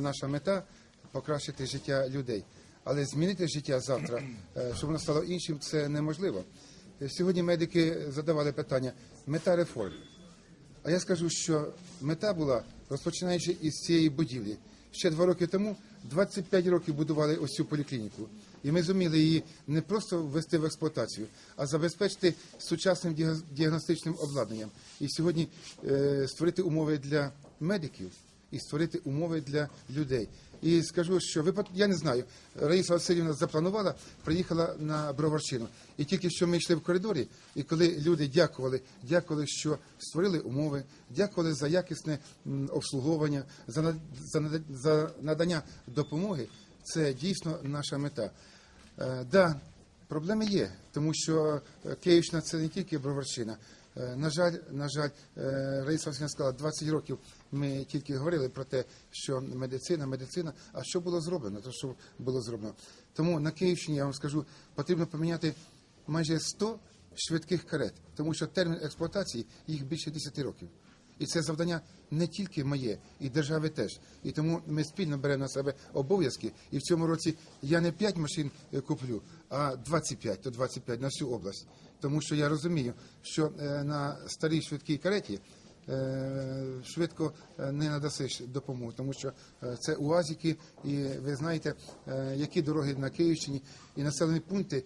Наша мета покращити життя людей, але змінити життя завтра, е, щоб воно стало іншим, це неможливо. Е, Сьогодні медики задавали питання: мета реформ. А я скажу, що мета була розпочинаючи із цієї будівлі. Ще два роки тому 25 років будували ось цю поліклініку. І ми зуміли її не просто ввести в експлуатацію, а забезпечити сучасним діагностичним обладнанням. І сьогодні е, створити умови для медиків і створити умови для людей. І скажу, що випад... я не знаю. Раїса Васильівна запланувала, приїхала на Броварщину. І тільки що ми йшли в коридорі, і коли люди дякували, дякували, що створили умови, дякували за якісне обслуговування, за, над- за, за надання допомоги. Це дійсно наша мета. Е, да, проблеми є, тому що е, Київщина це не тільки Броварщина. Е, На жаль, на жаль, е, Раїса Васильівна сказала, 20 років ми тільки говорили про те, що медицина, медицина. А що було зроблено? То що було зроблено? Тому на Київщині я вам скажу, потрібно поміняти майже 100 швидких карет, тому що термін експлуатації їх більше 10 років. І це завдання не тільки моє, і держави теж. І тому ми спільно беремо на себе обов'язки. І в цьому році я не 5 машин е, куплю, а 25 то 25 на всю область. Тому що я розумію, що е, на старій швидкій кареті швидко е, не надасиш допомогу, тому що е, це УАЗіки, і ви знаєте, е, які дороги на Київщині і населені пункти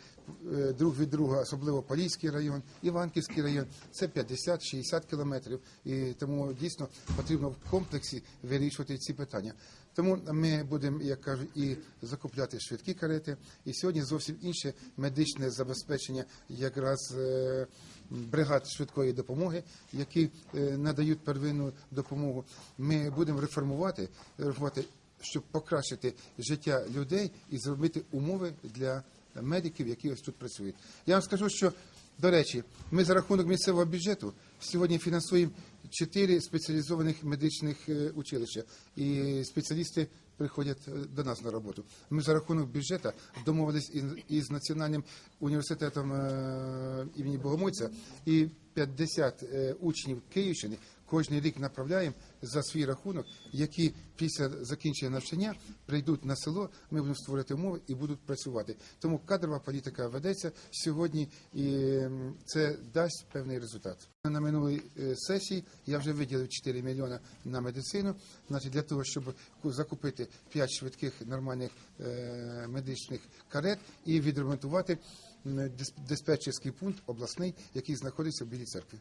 е, друг від друга, особливо Поліський район, Іванківський район, це 50-60 кілометрів. І тому дійсно потрібно в комплексі вирішувати ці питання. Тому ми будемо, як кажуть, і закупляти швидкі карети. І сьогодні зовсім інше медичне забезпечення якраз е, бригад швидкої допомоги, які е, надають первинну допомогу. Ми будемо реформувати, реформувати, щоб покращити життя людей і зробити умови для медиків, які ось тут працюють. Я вам скажу, що до речі, ми за рахунок місцевого бюджету сьогодні фінансуємо чотири спеціалізованих медичних е, училища, і спеціалісти приходять е, до нас на роботу. Ми за рахунок бюджету домовились із, із національним університетом е, імені Богомольця і 50 е, учнів Київщини кожен рік направляємо за свій рахунок, які після закінчення навчання прийдуть на село. Ми будемо створити умови і будуть працювати. Тому кадрова політика ведеться сьогодні, і це дасть певний результат. На минулій е, сесії я вже виділив 4 мільйони на медицину. Значить, для того, щоб ку- закупити 5 швидких нормальних е, медичних карет і відремонтувати диспетчерський пункт обласний, який знаходиться в Білій церкві.